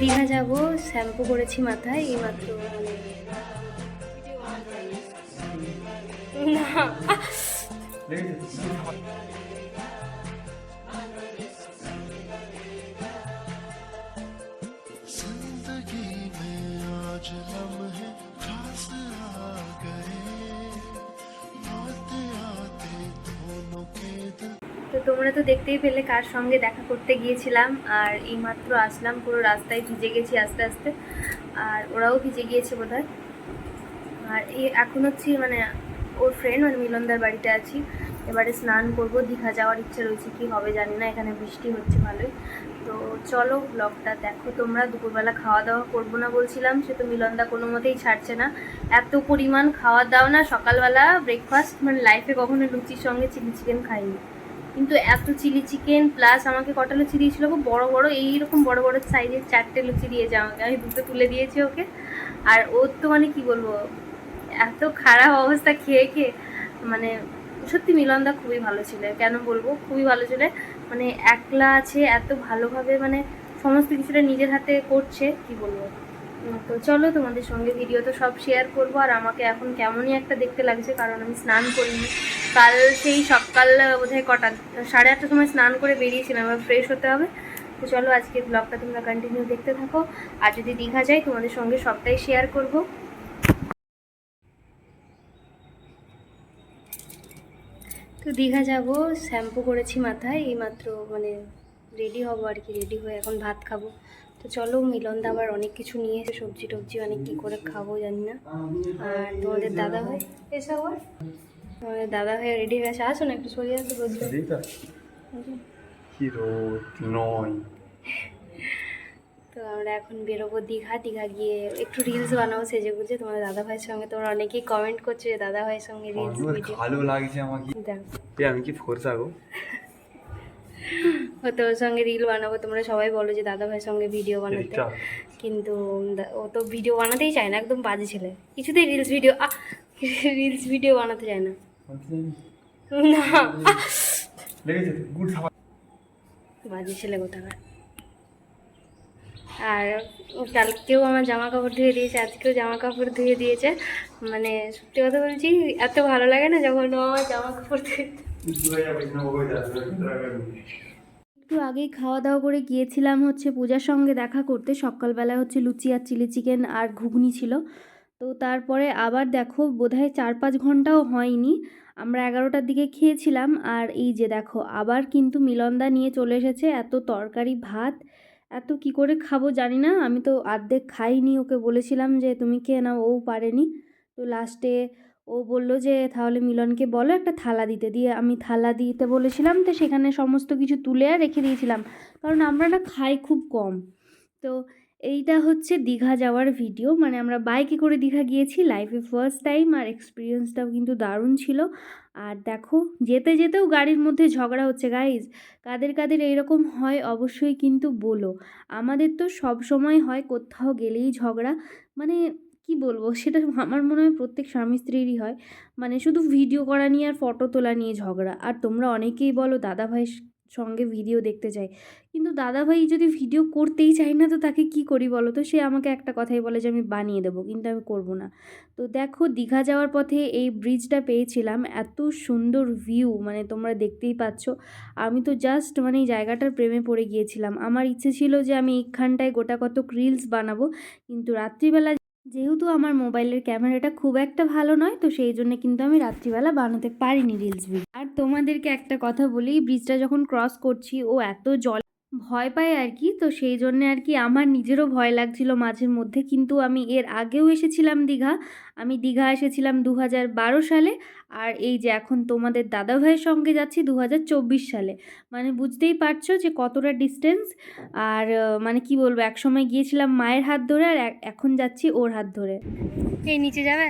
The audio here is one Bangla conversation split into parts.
দীঘা যাব শ্যাম্পু করেছি মাথায় এই মাত্র। না। তোমরা তো দেখতেই পেলে কার সঙ্গে দেখা করতে গিয়েছিলাম। আর এই মাত্র আসলাম, পুরো রাস্তায় ভিজে গেছি আস্তে আস্তে। আর ওরাও ভিজে গিয়েছে বোধহয়। আর এখন হচ্ছে মানে ওর ফ্রেন্ড মানে মিলনদার বাড়িতে আছি। এবারে স্নান করব, দীঘা যাওয়ার ইচ্ছা রয়েছে, কি হবে জানি না, এখানে বৃষ্টি হচ্ছে ভালোই। তো চলো ব্লগটা দেখো তোমরা, দুপুরবেলা খাওয়া দাওয়া করব না বলছিলাম, সে তো মিলনদা কোনো মতেই ছাড়ছে না। এত পরিমাণ খাওয়া দাওয়া না, সকালবেলা ব্রেকফাস্ট মানে লাইফে কখনো লুচির সঙ্গে চিলি চিকেন খাইনি। কিন্তু এত চিলি চিকেন প্লাস আমাকে কটা লুচি দিয়েছিল খুব বড় বড়, এইরকম বড় বড় সাইজের চারটে লুচি দিয়েছে আমাকে। আমি দুটো তুলে দিয়েছি ওকে। আর ওর তো মানে কি বলব, এত খারাপ অবস্থা খেয়ে খেয়ে। মানে সত্যি মিলনদা খুবই ভালো ছিল। কেন বলব? খুবই ভালো ছিল। মানে একলা আছে, এত ভালোভাবে মানে সমস্ত কিছুটা নিজের হাতে করছে, কি বলব? তো চলো তোমাদের সঙ্গে ভিডিও তো সব শেয়ার করব। আর আমাকে এখন কেমনই একটা দেখতে লাগছে, কারণ আমি স্নান করিনি। কাল সেই সকাল, বোধহয় কটা, সাড়ে আটটার সময় স্নান করে বেরিয়েছিলাম, এবার ফ্রেশ হতে হবে। তো চলো আজকে ব্লগটা তোমরা কন্টিনিউ দেখতে থাকো। আর যদি দীঘা যাই, তোমাদের সঙ্গে সবটাই শেয়ার করব। তো দীঘা যাব শ্যাম্পু করেছি মাথায়, এইমাত্র মানে রেডি হব আর কি রেডি হয়ে এখন ভাত খাব। তো চলো মিলনদা আবার অনেক কিছু নিয়ে এসে সবজি টবজি অনেক কী করে খাব জানি না। আর তোমাদের দাদা ভাই এসব আর তোমাদের দাদা ভাই রেডি হয়ে আছে আসো না একটু সরিয়ে আসো নয়। তো আমরা এখন বেরোবো দীঘা। দীঘা গিয়ে একটু রিলস বানাবো সেজে গুজে। তোমার দাদা ভাইয়ের সঙ্গে তোমরা অনেকেই কমেন্ট করছ যে দাদা ভাইয়ের সঙ্গে রিলস ভালো লাগছে আমাকে। দেখো। আমি কি ফোরসা গো? ও তোর সঙ্গে রিল বানাবো তোমরা সবাই বলো যে দাদা ভাইয়ের সঙ্গে ভিডিও বানাতে। কিন্তু ও তো ভিডিও বানাতেই চায় না একদম বাজে ছেলে। কিছুতেই রিলস ভিডিও রিলস ভিডিও বানাতে চায় না। বাজে ছেলে কোথাকার। আর কালকেও আমার জামা কাপড় ধুয়ে দিয়েছে আজকেও জামা কাপড় ধুয়ে দিয়েছে। মানে সত্যি কথা বলছি এত ভালো লাগে না যখন আমার জামা কাপড় ধুয়ে একটু আগেই খাওয়া দাওয়া করে গিয়েছিলাম হচ্ছে পূজার সঙ্গে দেখা করতে। সকালবেলা হচ্ছে লুচি আর চিলি চিকেন আর ঘুগনি ছিল। তো তারপরে আবার দেখো, বোধহয় চার পাঁচ ঘন্টাও হয়নি। আমরা এগারোটার দিকে খেয়েছিলাম আর এই যে দেখো, আবার কিন্তু মিলনদা নিয়ে চলে এসেছে এত তরকারি, ভাত। এত কি করে খাব জানি না। আমি তো অর্ধেক খাইনি, ওকে বলেছিলাম যে তুমি খেয়ে নাও, ও পারেনি। তো লাস্টে ও বলল যে, তাহলে মিলনকে বলো, একটা থালা দিতে। দিয়ে আমি থালা দিতে বলেছিলাম, তো সেখানে সমস্ত কিছু তুলে আর রেখে দিয়েছিলাম। কারণ আমরা না খাই খুব কম। তো এইটা হচ্ছে দীঘা যাওয়ার ভিডিও। মানে আমরা বাইকে করে দীঘা গিয়েছি লাইফে ফার্স্ট টাইম আর এক্সপিরিয়েন্সটাও কিন্তু দারুণ ছিল। আর দেখো, যেতে যেতেও গাড়ির মধ্যে ঝগড়া হচ্ছে গাইজ কাদের কাদের এইরকম হয়, অবশ্যই কিন্তু বলো। আমাদের তো সব সময় হয়, কোথাও গেলেই ঝগড়া। মানে কি বলব? সেটা আমার মনে হয় প্রত্যেক স্বামী স্ত্রীরই হয়। মানে শুধু ভিডিও করা নিয়ে আর ফটো তোলা নিয়ে ঝগড়া। আর তোমরা অনেকেই বলো দাদা ভাইয়ের সঙ্গে ভিডিও দেখতে চাই। কিন্তু দাদা ভাই যদি ভিডিও করতেই চাই না, তো তাকে কি করি বলো? তো সে আমাকে একটা কথাই বলে যে, আমি বানিয়ে দেবো। কিন্তু আমি করব না। তো দেখো, দীঘা যাওয়ার পথে এই ব্রিজটা পেয়েছিলাম। এত সুন্দর ভিউ মানে তোমরা দেখতেই পাচ্ছ। আমি তো জাস্ট মানে এই জায়গাটার প্রেমে পড়ে গিয়েছিলাম। আমার ইচ্ছে ছিল যে, আমি এইখানটায় গোটা কত রিলস বানাবো। কিন্তু রাত্রিবেলা যেহেতু আমার মোবাইলের ক্যামেরাটা খুব একটা ভালো নয়, তো সেই জন্য কিন্তু আমি রাত্রিবেলা বানাতে পারিনি রিলস ভিডিও আর তোমাদেরকে একটা কথা বলি ব্রিজটা যখন ক্রস করছি, ও এত জল ভয় পায় আর কি তো সেই জন্য আর কি আমার নিজেরও ভয় লাগছিল মাঝের মধ্যে। কিন্তু আমি এর আগেও এসেছিলাম দীঘা। আমি দীঘা এসেছিলাম দু হাজার বারো সালে। আর এই যে এখন তোমাদের দাদাভাইয়ের সঙ্গে যাচ্ছি দু হাজার চব্বিশ সালে। মানে বুঝতেই পারছ যে কতটা ডিস্টেন্স আর মানে কি বলব এক সময় গিয়েছিলাম মায়ের হাত ধরে আর এখন যাচ্ছি ওর হাত ধরে। এই নিচে যাবে?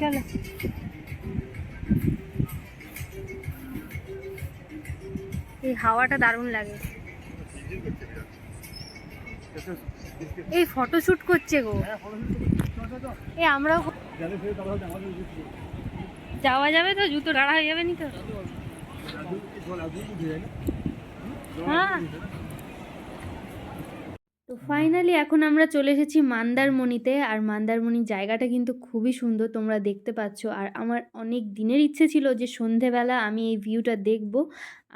চলো। এই হাওয়াটা দারুণ লাগে। এই ফটো শ্যুট করছে গো। এই আমরাও যাওয়া যাবে তো? জুতো ডাড়া হয়ে যাবে নি তো হ্যাঁ। তো ফাইনালি এখন আমরা চলে এসেছি মান্দারমণিতে। আর মান্দারমণির জায়গাটা কিন্তু খুবই সুন্দর তোমরা দেখতে পাচ্ছ। আর আমার অনেক দিনের ইচ্ছে ছিল যে সন্ধেবেলা আমি এই ভিউটা দেখব।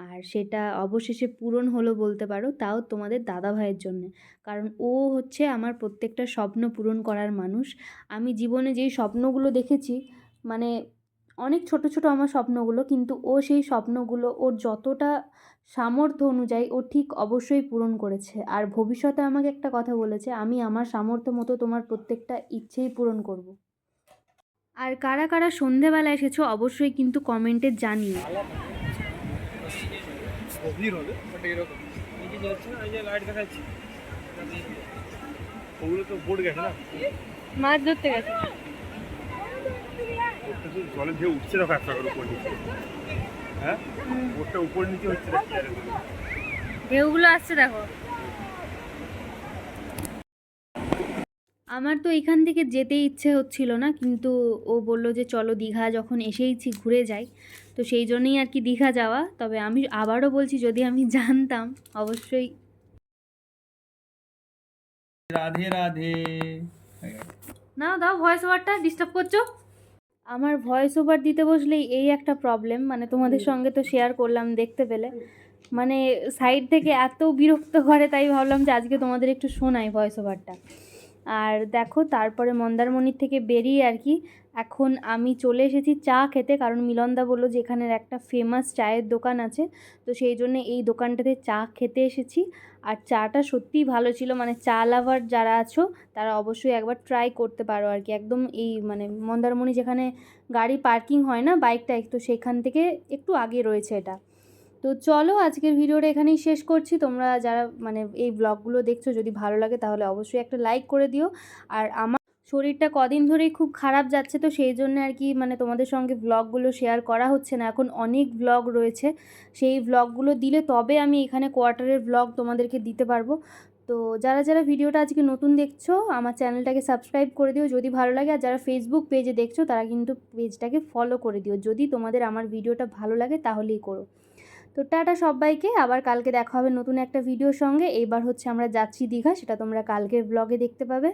আর সেটা অবশেষে পূরণ হলো বলতে পারো, তাও তোমাদের দাদা ভাইয়ের জন্য। কারণ ও হচ্ছে আমার প্রত্যেকটা স্বপ্ন পূরণ করার মানুষ। আমি জীবনে যেই স্বপ্নগুলো দেখেছি মানে অনেক ছোট ছোট আমার স্বপ্নগুলো কিন্তু ও সেই স্বপ্নগুলো ওর যতটা সামর্থ্য অনুযায়ী ও ঠিক অবশ্যই পূরণ করেছে। আর ভবিষ্যতে আমাকে একটা কথা বলেছে আমি আমার সামর্থ্য মতো তোমার প্রত্যেকটা ইচ্ছেই পূরণ করব। আর কারা কারা সন্ধেবেলা এসেছ অবশ্যই কিন্তু কমেন্টে জানিও। গভীর হবে বাট এরকম। নিচে যাচ্ছে না এই যে লাইট দেখাচ্ছি। ওগুলো তো বোর্ড গেছে না? মাছ ধরতে গেছে। বোর্ডটা তো জলে ঢেউ উঠছে দেখো একটা করে উপর নিচে। হ্যাঁ? বোর্ডটা উপর নিচে হচ্ছে এগুলো। ঢেউগুলো আসছে দেখো। আমার তো এখান থেকে যেতে ইচ্ছে হচ্ছিল না কিন্তু ও বলল যে চলো দীঘা যখন এসেইছি ঘুরে যাই। তো সেই জন্যই আর কি দীঘা যাওয়া। তবে আমি আবারও বলছি যদি আমি জানতাম অবশ্যই। রাধে রাধে। না দাও ভয়েস ওভারটা ডিস্টার্ব করছ? আমার ভয়েস ওভার দিতে বসলেই এই একটা প্রবলেম মানে তোমাদের সঙ্গে তো শেয়ার করলাম দেখতে পেলে। মানে সাইড থেকে এত বিরক্ত করে তাই ভাবলাম যে আজকে তোমাদের একটু শোনাই ভয়েস ওভারটা আর দেখো তারপরে মন্দারমণির থেকে বেরিয়ে আর কি এখন আমি চলে এসেছি চা খেতে, কারণ মিলনদা বলল যে এখানের একটা ফেমাস চায়ের দোকান আছে। তো সেই জন্য এই দোকানটাতে চা খেতে এসেছি। আর চাটা সত্যিই ভালো ছিল মানে চা লাভার যারা আছো, তারা অবশ্যই একবার ট্রাই করতে পারো আর কি। একদম এই মানে মন্দারমণি যেখানে গাড়ি পার্কিং হয় না বাইকটা তো সেখান থেকে একটু আগে রয়েছে এটা। তো চলো আজকের ভিডিওটা এখানেই শেষ করছি। তোমরা যারা মানে এই ব্লগগুলো দেখছ, যদি ভালো লাগে তাহলে অবশ্যই একটা লাইক করে দিও। আর আমার শরীরটা কদিন ধরেই খুব খারাপ যাচ্ছে, তো সেই জন্য আর কি মানে তোমাদের সঙ্গে ব্লগগুলো শেয়ার করা হচ্ছে না। এখন অনেক ব্লগ রয়েছে, সেই ব্লগগুলো দিলে তবে আমি এখানে কোয়ার্টারের ব্লগ তোমাদেরকে দিতে পারব। তো যারা যারা ভিডিওটা আজকে নতুন দেখছ, আমার চ্যানেলটাকে সাবস্ক্রাইব করে দিও। যদি ভালো লাগে আর যারা ফেসবুক পেজে দেখছ, তারা কিন্তু পেজটাকে ফলো করে দিও। যদি তোমাদের আমার ভিডিওটা ভালো লাগে, তাহলেই করো। তো টাটা সবাইকে, আবার কালকে দেখা হবে নতুন একটা ভিডিওর সঙ্গে। এইবার হচ্ছে আমরা যাচ্ছি দীঘা, সেটা তোমরা কালকের ব্লগে দেখতে পাবে।